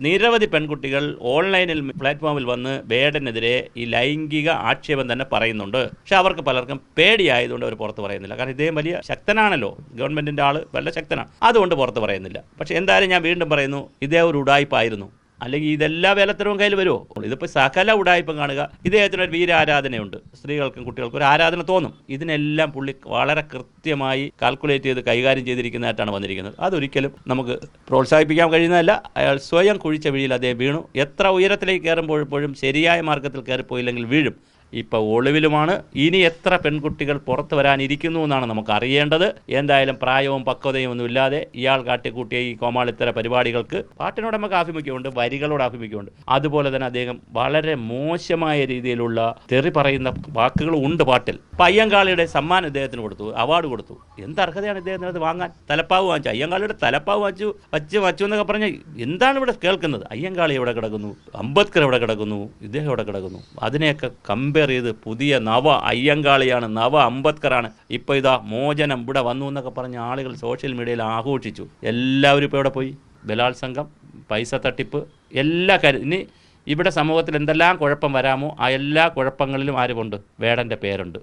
നിരവധി പെൺകുട്ടികൾ ഓൺലൈനിൽ പ്ലാറ്റ്ഫോമിൽ വന്ന് ബേഡനെതിരെ ഈ ലൈംഗിക ആക്ഷേപം തന്നെ പറയുന്നുണ്ട്. പക്ഷെ അവർക്ക് പലർക്കും പേടിയായതുകൊണ്ട് അവർ പുറത്ത് പറയുന്നില്ല. കാരണം ഇദ്ദേഹം വലിയ ശക്തനാണല്ലോ. ഗവൺമെന്റിന്റെ ആൾ വളരെ ശക്തനാണ്. അതുകൊണ്ട് പുറത്ത് പറയുന്നില്ല. പക്ഷെ എന്തായാലും ഞാൻ വീണ്ടും പറയുന്നു ഇദ്ദേഹം ഒരു ഉടായ്പായിരുന്നു അല്ലെങ്കിൽ ഇതെല്ലാ വേലത്തരവും കയ്യിൽ വരുമോ ഇതിപ്പോൾ സകല ഉടായ്പം കാണുക. ഇദ്ദേഹത്തിന് ഒരു വീരാരാധനയുണ്ട്. സ്ത്രീകൾക്കും കുട്ടികൾക്കും ഒരു ആരാധന തോന്നും. ഇതിനെല്ലാം പുള്ളി വളരെ കൃത്യമായി കാൽക്കുലേറ്റ് ചെയ്ത് കൈകാര്യം ചെയ്തിരിക്കുന്നതായിട്ടാണ് വന്നിരിക്കുന്നത്. അതൊരിക്കലും നമുക്ക് പ്രോത്സാഹിപ്പിക്കാൻ കഴിയുന്നതല്ല. അയാൾ സ്വയം കുഴിച്ച വീഴിൽ അദ്ദേഹം വീണു. എത്ര ഉയരത്തിലേക്ക് കയറുമ്പോഴപ്പോഴും ശരിയായ മാർഗത്തിൽ കയറിപ്പോയില്ലെങ്കിൽ വീഴും. ഇപ്പോൾ ഒളിവിലുമാണ്. ഇനി എത്ര പെൺകുട്ടികൾ പുറത്തു വരാനിരിക്കുന്നു എന്നാണ് നമുക്ക് അറിയേണ്ടത് എന്തായാലും പ്രായവും പക്വതയും ഒന്നും ഇല്ലാതെ ഇയാൾ കാട്ടിക്കൂട്ടിയ ഈ കോമാളിത്തര പരിപാടികൾക്ക് പാട്ടിനോട് നമുക്ക് ആഭിമുഖ്യമുണ്ട് വരികളോട് ആഭിമുഖ്യമുണ്ട്. അതുപോലെ തന്നെ അദ്ദേഹം വളരെ മോശമായ രീതിയിലുള്ള തെറി പറയുന്ന വാക്കുകളും ഉണ്ട് പാട്ടിൽ. പയ്യങ്കാളിയുടെ സമ്മാനം അദ്ദേഹത്തിന് കൊടുത്തു അവാർഡ് കൊടുത്തു. എന്ത് അർഹതയാണ് ഇദ്ദേഹത്തിന് അത് വാങ്ങാൻ? തലപ്പാവ് വാങ്ങിച്ചു. അയ്യങ്കാളിയുടെ തലപ്പാവ് വാങ്ങിച്ചു വച്ച് വച്ചു എന്നൊക്കെ പറഞ്ഞാൽ എന്താണ് ഇവിടെ കേൾക്കുന്നത്? അയ്യങ്കാളി എവിടെ കിടക്കുന്നു? അംബേദ്കർ എവിടെ കിടക്കുന്നു? ഇദ്ദേഹം എവിടെ കിടക്കുന്നു? അതിനെയൊക്കെ കമ്പയർ ചെയ്ത് പുതിയ നവ അയ്യങ്കാളിയാണ്. നവ അംബേദ്കറാണ്. ഇപ്പോൾ ഇതാ മോചനം ഇവിടെ വന്നു എന്നൊക്കെ പറഞ്ഞ ആളുകൾ സോഷ്യൽ മീഡിയയിൽ ആഘോഷിച്ചു. എല്ലാവരും ഇപ്പോൾ ഇവിടെ പോയി? ബലാത്സംഗം പൈസ തട്ടിപ്പ് എല്ലാ കാര്യം. ഇനി ഇവിടെ സമൂഹത്തിൽ എന്തെല്ലാം കുഴപ്പം വരാമോ ആ എല്ലാ കുഴപ്പങ്ങളിലും ആരുമുണ്ട്? വേടന്റെ പേരുണ്ട്.